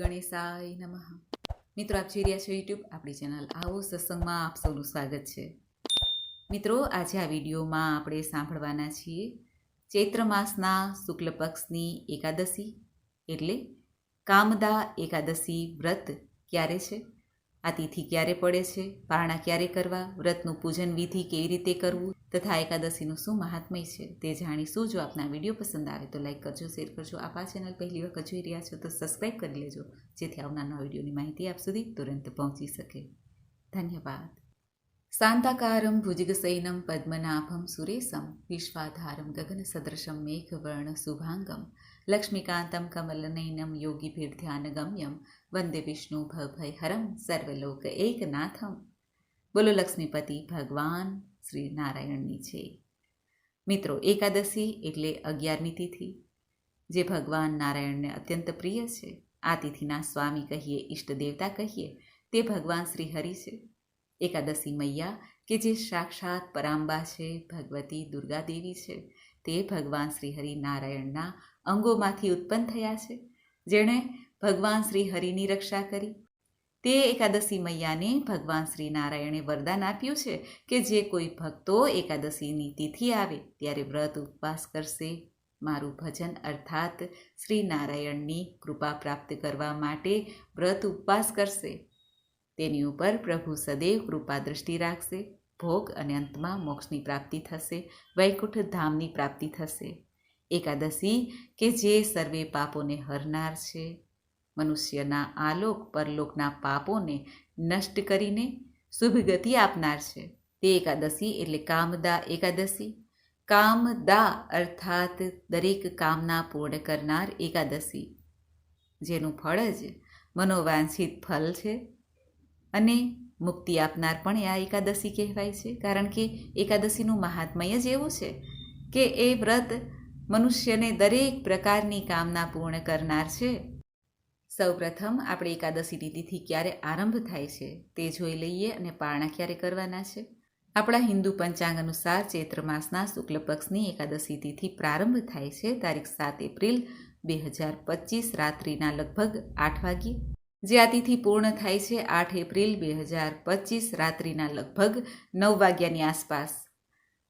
ગણેશાય નમઃ. મિત્રો, આપ જોઈ રહ્યા છો યુટ્યુબ આપણી ચેનલ આવો સત્સંગમાં આપ સૌનું સ્વાગત છે. મિત્રો, આજે આ વિડીયોમાં આપણે સાંભળવાના છીએ ચૈત્ર માસના શુક્લ પક્ષની એકાદશી. એટલે કામદા એકાદશી વ્રત ક્યારે છે? આ તિથિ ક્યારે પડે છે? પારણા ક્યારે કરવા? વ્રતનું પૂજન વિધિ કેવી રીતે કરવું? તથા એકાદશીનું શું મહાત્મય છે? તે જાણીશું. જો આપના વીડિયો પસંદ આવે તો લાઈક કરજો, શેર કરજો. આપ આ ચેનલ પહેલી વખત જોઈ રહ્યા છો તો સબસ્ક્રાઈબ કરી લેજો, જેથી આવનારના વિડીયોની માહિતી આપ સુધી તુરંત પહોંચી શકે. ધન્યવાદ. પદ્મનાભમ સુરેશમ વિશ્વાધારમ ગગન સદૃશમ મેઘવર્ણ શુભાંગમ લક્ષ્મીકાંતમ કમલનયનમ યોગીભીર્ધ્યાનગમ્યમ વંદે વિષ્ણુ ભય હરમ સર્વલોક એકનાથમ બોલો લક્ષ્મીપતિ ભગવાન શ્રી નારાયણની છે મિત્રો એકાદશી એટલે અગિયારમી તિથિ જે ભગવાન નારાયણને અત્યંત પ્રિય છે આ તિથિના સ્વામી કહીએ ઈષ્ટ દેવતા કહીએ તે ભગવાન શ્રી હરિ છે એકાદશી મૈયા, કે જે સાક્ષાત પરાંબા છે, ભગવતી દુર્ગાદેવી છે, તે ભગવાન શ્રી હરિ નારાયણના અંગોમાંથી ઉત્પન્ન થયા છે. જેણે ભગવાન શ્રી હરિની રક્ષા કરી. તે એકાદશી મૈયાને ભગવાન શ્રી નારાયણે વરદાન આપ્યું છે કે જે કોઈ ભક્તો એકાદશીની તિથિ આવે, ત્યારે વ્રત ઉપવાસ કરશે. મારું ભજન અર્થાત શ્રી નારાયણની કૃપા પ્રાપ્ત કરવા માટે વ્રત ઉપવાસ કરશે. તેની ઉપર પ્રભુ સદૈવ કૃપા દૃષ્ટિ રાખશે, ભોગ અને અંતમાં મોક્ષની પ્રાપ્તિ થશે, વૈકુંઠ ધામની પ્રાપ્તિ થશે. એકાદશી, કે જે સર્વે પાપોને હરનાર છે. મનુષ્યના આલોક પરલોકના પાપોને નષ્ટ કરીને શુભ ગતિ આપનાર છે. તે એકાદશી એટલે કામદા એકાદશી. કામદા અર્થાત દરેક કામના પૂર્ણ કરનાર એકાદશી. જેનું ફળ જ મનોવાંછિત ફલ છે. અને મુક્તિ આપનાર પણ આ એકાદશી કહેવાય છે. કારણ કે એકાદશીનું મહાત્મય જ એવું છે કે એ વ્રત મનુષ્યને દરેક પ્રકારની કામના પૂર્ણ કરનાર છે. સૌપ્રથમ આપણે એકાદશીની તિથિ ક્યારે આરંભ થાય છે તે જોઈ લઈએ અને પારણા ક્યારે કરવાના છે. આપણા હિન્દુ પંચાંગ અનુસાર ચૈત્ર માસના શુક્લ પક્ષની એકાદશી તિથિ પ્રારંભ થાય છે. તારીખ સાત એપ્રિલ બે હજાર પચીસ રાત્રિના લગભગ આઠ વાગ્યે. જે આ તિથિ પૂર્ણ થાય છે આઠ એપ્રિલ બે હજાર પચીસ રાત્રિના લગભગ નવ વાગ્યાની આસપાસ.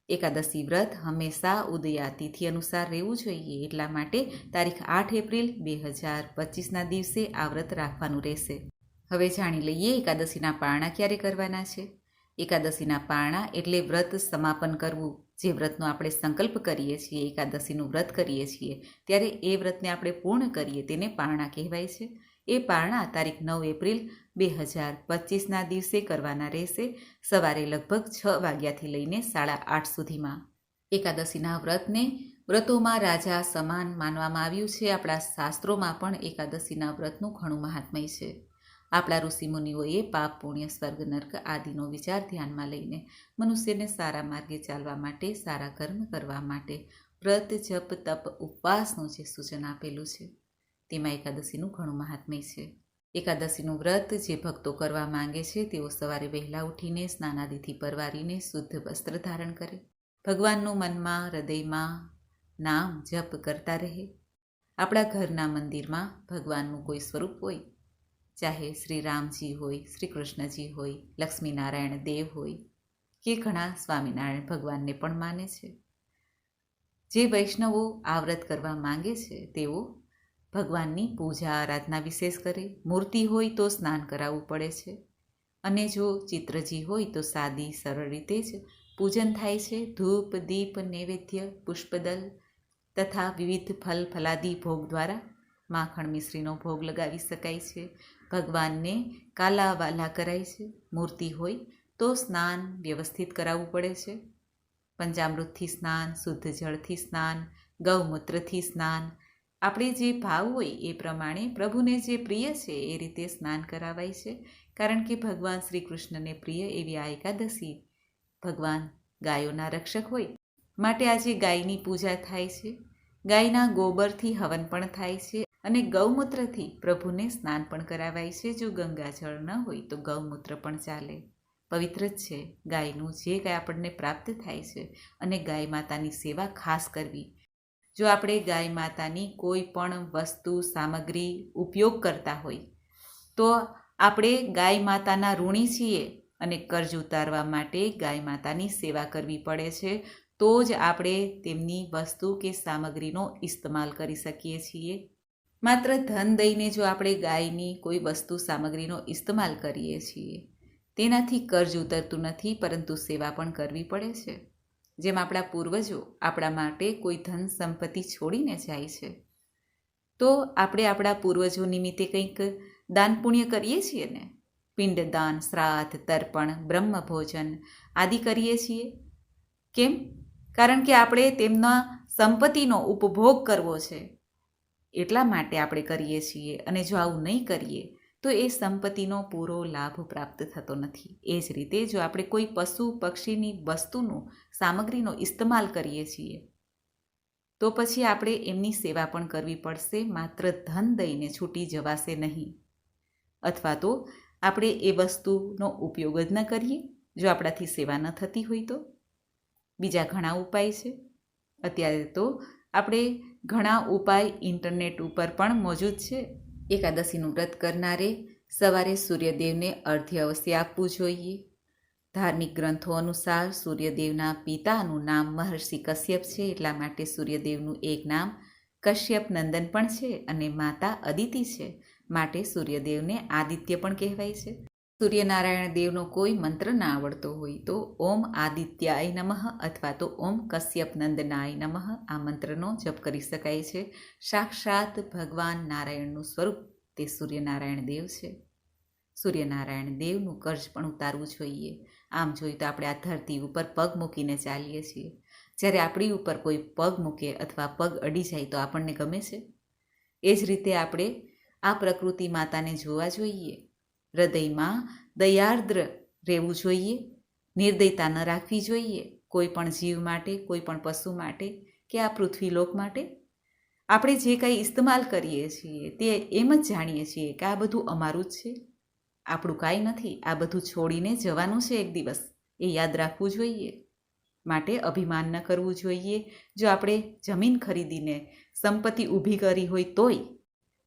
એકાદશી વ્રત હંમેશા ઉદયા તિથિ અનુસાર રહેવું જોઈએ એટલા માટે તારીખ આઠ એપ્રિલ બે હજાર પચીસના દિવસે આ વ્રત રાખવાનું રહેશે. હવે જાણી લઈએ એકાદશીના પારણા ક્યારે કરવાના છે. એકાદશીના પારણા એટલે વ્રત સમાપન કરવું. જે વ્રતનો આપણે સંકલ્પ કરીએ છીએ, એકાદશીનું વ્રત કરીએ છીએ, ત્યારે એ વ્રતને આપણે પૂર્ણ કરીએ તેને પારણા કહેવાય છે. એ પારણા તારીખ નવ એપ્રિલ બે હજાર પચીસના દિવસે કરવાના રહેશે. સવારે લગભગ છ વાગ્યાથી લઈને સાડા આઠ સુધીમાં. એકાદશીના વ્રતને વ્રતોમાં રાજા સમાન માનવામાં આવ્યું છે. આપણા શાસ્ત્રોમાં પણ એકાદશીના વ્રતનું ઘણું મહાત્મય છે. આપણા ઋષિમુનિઓએ પાપ, પુણ્ય, સ્વર્ગ, નર્ક આદિનો વિચાર ધ્યાનમાં લઈને મનુષ્યને સારા માર્ગે ચાલવા માટે, સારા કર્મ કરવા માટે વ્રત, જપ, તપ, ઉપવાસનું જે સૂચન આપેલું છે. તેમાં એકાદશીનું ઘણું મહાત્મ્ય છે. એકાદશીનું વ્રત જે ભક્તો કરવા માંગે છે, તેઓ સવારે વહેલા ઉઠીને સ્નાનાદિથી પરવારીને શુદ્ધ વસ્ત્ર ધારણ કરે. ભગવાનનું મનમાં, હૃદયમાં નામ જપ કરતા રહે. આપણા ઘરના મંદિરમાં ભગવાનનું કોઈ સ્વરૂપ હોય. ચાહે શ્રી રામજી હોય, શ્રી કૃષ્ણજી હોય, લક્ષ્મીનારાયણ દેવ હોય કે ઘણા સ્વામિનારાયણ ભગવાનને પણ માને છે. જે વૈષ્ણવો આ વ્રત કરવા માંગે છે, તેઓ ભગવાનની પૂજા આરાધના વિશેષ કરે, મૂર્તિ હોય તો સ્નાન કરાવવું પડે છે. અને જો ચિત્રજી હોય તો સાદી, સરળ રીતે જ પૂજન થાય છે. ધૂપ, દીપ, નૈવેદ્ય, પુષ્પદલ તથા વિવિધ ફલ, ફલાદી ભોગ દ્વારા માખણ મિશ્રીનો ભોગ લગાવી શકાય છે. ભગવાનને કાલા વાલા કરાય છે. મૂર્તિ હોય તો સ્નાન વ્યવસ્થિત કરાવવું પડે છે. પંચામૃતથી સ્નાન, શુદ્ધ જળથી સ્નાન, ગૌમૂત્રથી સ્નાન આપણે જે ભાવ હોય એ પ્રમાણે પ્રભુને જે પ્રિય છે એ રીતે સ્નાન કરાવાય છે. કારણ કે ભગવાન શ્રી કૃષ્ણને પ્રિય એવી આ એકાદશી ભગવાન ગાયોના રક્ષક હોય માટે આજે ગાયની પૂજા થાય છે. ગાયના ગોબરથી હવન પણ થાય છે અને ગૌમૂત્રથી પ્રભુને સ્નાન પણ કરાવાય છે. જો ગંગાજળ ન હોય તો ગૌમૂત્ર પણ ચાલે. પવિત્ર જ છે ગાયનું જે કાંઈ આપણને પ્રાપ્ત થાય છે અને ગાય માતાની સેવા ખાસ કરવી. જો આપણે ગાય માતાની કોઈ પણ વસ્તુ, સામગ્રી ઉપયોગ કરતા હોય, તો આપણે ગાય માતાના ઋણી છીએ અને કર્જ ઉતારવા માટે ગાય માતાની સેવા કરવી પડે છે, તો જ આપણે તેમની વસ્તુ કે સામગ્રીનો ઇસ્તેમાલ કરી શકીએ છીએ. માત્ર ધન દઈને જો આપણે ગાયની કોઈ વસ્તુ, સામગ્રીનો ઇસ્તેમાલ કરીએ છીએ, તેનાથી કર્જ ઉતરતું નથી, પરંતુ સેવા પણ કરવી પડે છે. જેમ આપણા પૂર્વજો આપણા માટે કોઈ ધન સંપત્તિ છોડીને જાય છે. તો આપણે આપણા પૂર્વજો નિમિત્તે કંઈક દાન પુણ્ય કરીએ છીએ ને? પિંડદાન શ્રાદ્ધ, તર્પણ, બ્રહ્મ ભોજન આદિ કરીએ છીએ? કેમ? કારણ કે આપણે તેમના સંપત્તિનો ઉપભોગ કરવો છે. એટલા માટે આપણે કરીએ છીએ અને જો આવું નહીં કરીએ તો એ સંપત્તિનો પૂરો લાભ પ્રાપ્ત થતો નથી. એ જ રીતે જો આપણે કોઈ પશુ, પક્ષીની વસ્તુનું, સામગ્રીનો ઇસ્તેમાલ કરીએ છીએ, તો પછી આપણે એમની સેવા પણ કરવી પડશે, માત્ર ધન દઈને છૂટી જવાશે નહીં. અથવા તો આપણે એ વસ્તુનો ઉપયોગ જ ન કરીએ, જો આપણાથી સેવા ન થતી હોય તો. બીજા ઘણા ઉપાય છે. અત્યારે તો આપણે ઘણા ઉપાય ઇન્ટરનેટ ઉપર પણ મોજૂદ છે. એકાદશીનું વ્રત કરનારે સવારે સૂર્યદેવને અર્ધ્ય અવશ્ય આપવું જોઈએ. ધાર્મિક ગ્રંથો અનુસાર સૂર્યદેવના પિતાનું નામ મહર્ષિ કશ્યપ છે, એટલા માટે સૂર્યદેવનું એક નામ કશ્યપ નંદન પણ છે અને માતા અદિતિ છે, માટે સૂર્યદેવને આદિત્ય પણ કહેવાય છે. સૂર્યનારાયણ દેવનો કોઈ મંત્ર ના આવડતો હોય તો ઓમ આદિત્યાય નમઃ અથવા તો ઓમ કશ્યપ નંદનાય નમઃ આ મંત્રનો જપ કરી શકાય છે. સાક્ષાત ભગવાન નારાયણનું સ્વરૂપ તે સૂર્યનારાયણ દેવ છે. સૂર્યનારાયણ દેવનું કર્જ પણ ઉતારવું જોઈએ. આમ જોઈએ તો આપણે આ ધરતી ઉપર પગ મૂકીને ચાલીએ છીએ. જ્યારે આપણી ઉપર કોઈ પગ મૂકે અથવા પગ અડી જાય તો આપણને ગમે છે? એ જ રીતે આપણે આ પ્રકૃતિ માતાને જોવા જોઈએ. હૃદયમાં દયાર્દ્ર રહેવું જોઈએ, નિર્દયતા ન રાખવી જોઈએ, કોઈ પણ જીવ માટે, કોઈ પણ પશુ માટે કે આ પૃથ્વીલોક માટે. આપણે જે કંઈ ઇસ્તેમાલ કરીએ છીએ તે એમ જ જાણીએ છીએ કે આ બધું અમારું જ છે. આપણું કાંઈ નથી, આ બધું છોડીને જવાનું છે એક દિવસ, એ યાદ રાખવું જોઈએ. માટે અભિમાન ન કરવું જોઈએ, જો આપણે જમીન ખરીદીને સંપત્તિ ઊભી કરી હોય તોય.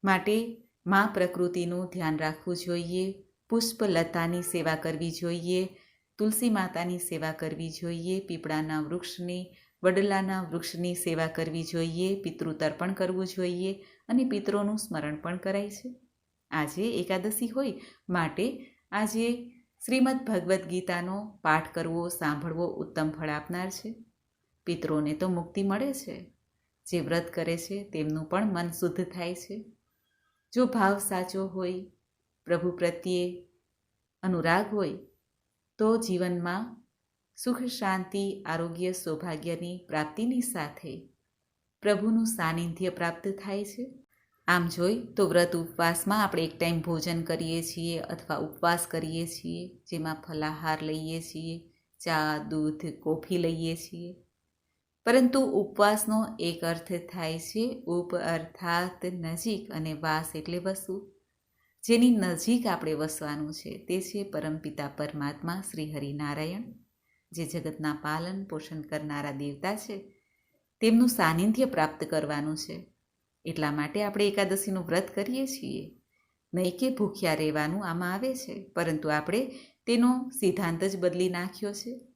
માટે મા પ્રકૃતિનું ધ્યાન રાખવું જોઈએ પુષ્પલતાની સેવા કરવી જોઈએ, તુલસી માતાની સેવા કરવી જોઈએ, પીપળાના વૃક્ષની, વડલાના વૃક્ષની સેવા કરવી જોઈએ, પિતૃતર્પણ કરવું જોઈએ અને પિતરોનું સ્મરણ પણ કરાય છે. આજે એકાદશી હોય માટે આજે શ્રીમદ ભગવદ્ ગીતાનો પાઠ કરવો, સાંભળવો ઉત્તમ ફળ આપનાર છે. પિતરોને તો મુક્તિ મળે છે. જે વ્રત કરે છે તેમનું પણ મન શુદ્ધ થાય છે. જો ભાવ સાચો હોય, પ્રભુ પ્રત્યે અનુરાગ હોય, તો જીવનમાં સુખ, શાંતિ, આરોગ્ય, સૌભાગ્યની પ્રાપ્તિની સાથે પ્રભુનું સાનિધ્ય પ્રાપ્ત થાય છે. આમ જોઈ તો વ્રત ઉપવાસમાં આપણે એક ટાઈમ ભોજન કરીએ છીએ અથવા ઉપવાસ કરીએ છીએ, જેમાં ફલાહાર લઈએ છીએ, ચા, દૂધ, કોફી લઈએ છીએ. પરંતુ ઉપવાસનો એક અર્થ થાય છે ઉપ અર્થાત નજીક અને વાસ એટલે વસવું. જેની નજીક આપણે વસવાનું છે તે છે પરમપિતા પરમાત્મા શ્રી હરિનારાયણ, જે જગતના પાલન પોષણ કરનારા દેવતા છે. તેમનું સાનિધ્ય પ્રાપ્ત કરવાનું છે. એટલા માટે આપણે એકાદશીનું વ્રત કરીએ છીએ. નહીં કે ભૂખ્યા રહેવાનું આમાં આવે છે, પરંતુ આપણે તેનો સિદ્ધાંત જ બદલી નાખ્યો છે.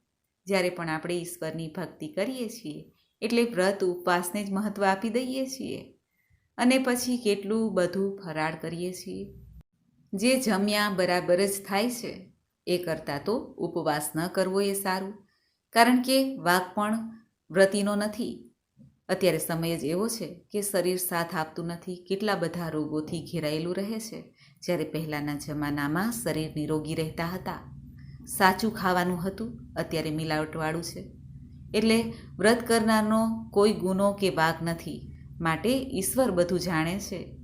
જ્યારે પણ આપણે ઈશ્વરની ભક્તિ કરીએ છીએ, એટલે વ્રત ઉપવાસને જ મહત્ત્વ આપી દઈએ છીએ. અને પછી કેટલું બધું ફરાળ કરીએ છીએ. જે જમ્યા બરાબર જ થાય છે, એ કરતાં તો ઉપવાસ ન કરવો એ સારું. કારણ કે વાક પણ વ્રતિનો નથી. અત્યારે સમય જ એવો છે કે શરીર સાથ આપતું નથી. કેટલા બધા રોગોથી ઘેરાયેલું રહે છે. જ્યારે પહેલાંના જમાનામાં શરીર નિરોગી રહેતા હતા. સાચું ખાવાનું હતું, અત્યારે મિલાવટવાળું છે. એટલે વ્રત કરનારનો કોઈ ગુનો કે વાઘ નથી, માટે ઈશ્વર બધું જાણે છે.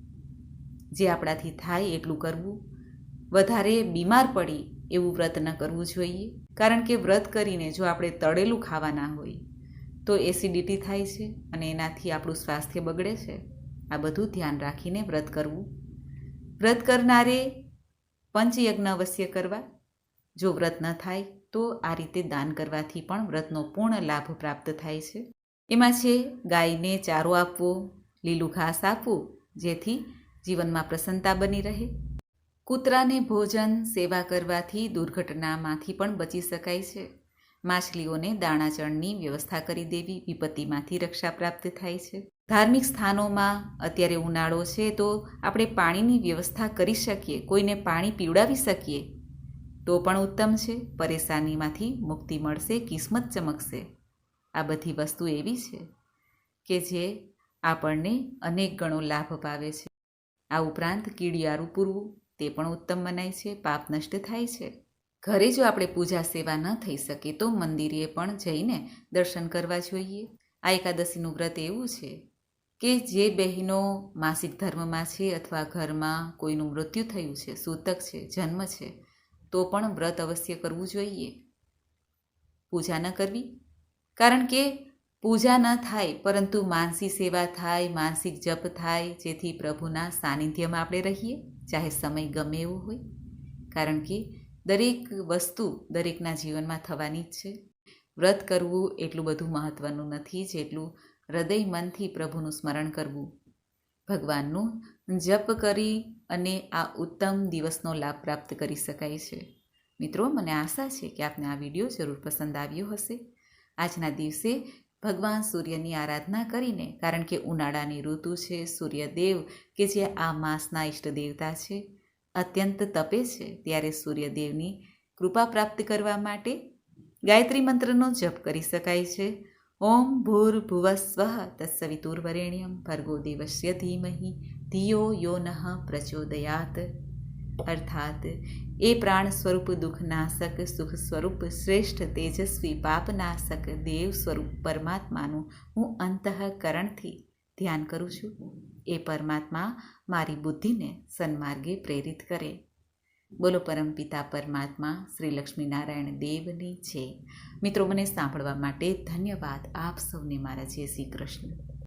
જે આપણાથી થાય એટલું કરવું. વધારે બીમાર પડી એવું વ્રત ન કરવું જોઈએ. કારણ કે વ્રત કરીને જો આપણે તળેલું ખાવાના હોય, તો એસિડિટી થાય છે અને એનાથી આપણું સ્વાસ્થ્ય બગડે છે. આ બધું ધ્યાન રાખીને વ્રત કરવું. વ્રત કરનારે પંચયજ્ઞ અવશ્ય કરવા. જો વ્રત ન થાય, તો આ રીતે દાન કરવાથી પણ વ્રતનો પૂર્ણ લાભ પ્રાપ્ત થાય છે. એમાં છે, ગાયને ચારો આપવો, લીલું ઘાસ આપવું, જેથી જીવનમાં પ્રસન્નતા બની રહે. કૂતરાને ભોજન, સેવા કરવાથી દુર્ઘટનામાંથી પણ બચી શકાય છે. માછલીઓને દાણાચણની વ્યવસ્થા કરી દેવી, વિપત્તિમાંથી રક્ષા પ્રાપ્ત થાય છે. ધાર્મિક સ્થાનોમાં અત્યારે ઉનાળો છે, તો આપણે પાણીની વ્યવસ્થા કરી શકીએ, કોઈને પાણી પીવડાવી શકીએ. તો પણ ઉત્તમ છે, પરેશાનીમાંથી મુક્તિ મળશે, કિસ્મત ચમકશે. આ બધી વસ્તુ એવી છે કે જે આપણને અનેક ગણો લાભ પાવે છે. આ ઉપરાંત કીડિયારું પૂરવું તે પણ ઉત્તમ મનાય છે, પાપ નષ્ટ થાય છે. ઘરે જો આપણે પૂજા સેવા ન થઈ શકે તો મંદિરે પણ જઈને દર્શન કરવા જોઈએ. આ એકાદશીનું વ્રત એવું છે કે જે બહેનો માસિક ધર્મમાં છે અથવા ઘરમાં કોઈનું મૃત્યુ થયું છે, સૂતક છે, જન્મ છે તો પણ વ્રત અવશ્ય કરવું જોઈએ. પૂજા ન કરવી. કારણ કે પૂજા ન થાય, પરંતુ માનસી સેવા થાય, માનસિક જપ થાય, જેથી પ્રભુના સાનિધ્યમાં આપણે રહીએ, ચાહે સમય ગમે એવો હોય. કારણ કે દરેક વસ્તુ દરેકના જીવનમાં થવાની જ છે. વ્રત કરવું એટલું બધું મહત્ત્વનું નથી જેટલું હૃદય મનથી પ્રભુનું સ્મરણ કરવું. ભગવાનનું જપ કરી અને આ ઉત્તમ દિવસનો લાભ પ્રાપ્ત કરી શકાય છે. મિત્રો, મને આશા છે કે આપને આ વીડિયો જરૂર પસંદ આવ્યો હશે. આજના દિવસે ભગવાન સૂર્યની આરાધના કરીને, કારણ કે ઉનાળાની ઋતુ છે, સૂર્યદેવ કે જે આ માસના ઈષ્ટ દેવતા છે, અત્યંત તપે છે, ત્યારે સૂર્યદેવની કૃપા પ્રાપ્ત કરવા માટે ગાયત્રી મંત્રનો જપ કરી શકાય છે. ઓમ ભૂર્ભુવસ્વ તત્સવિતુર્વરેણ્યમ, ભર્ગો દેવસ્ય ધીમહિ ધિયો યો નઃ પ્રચોદયાત અર્થાત એ પ્રાણ સ્વરૂપ દુઃખનાશક સુખ સ્વરૂપ શ્રેષ્ઠ તેજસ્વી પાપનાશક દેવ સ્વરૂપ પરમાત્માનું હું અંતઃકરણથી ધ્યાન કરું છું. એ પરમાત્મા મારી બુદ્ધિને સન્માર્ગે પ્રેરિત કરે. બોલો પરમપિતા પરમાત્મા, શ્રી લક્ષ્મીનારાયણ દેવની છે. મિત્રો, મને સાંભળવા માટે ધન્યવાદ આપ સૌને મારા જય શ્રી કૃષ્ણ.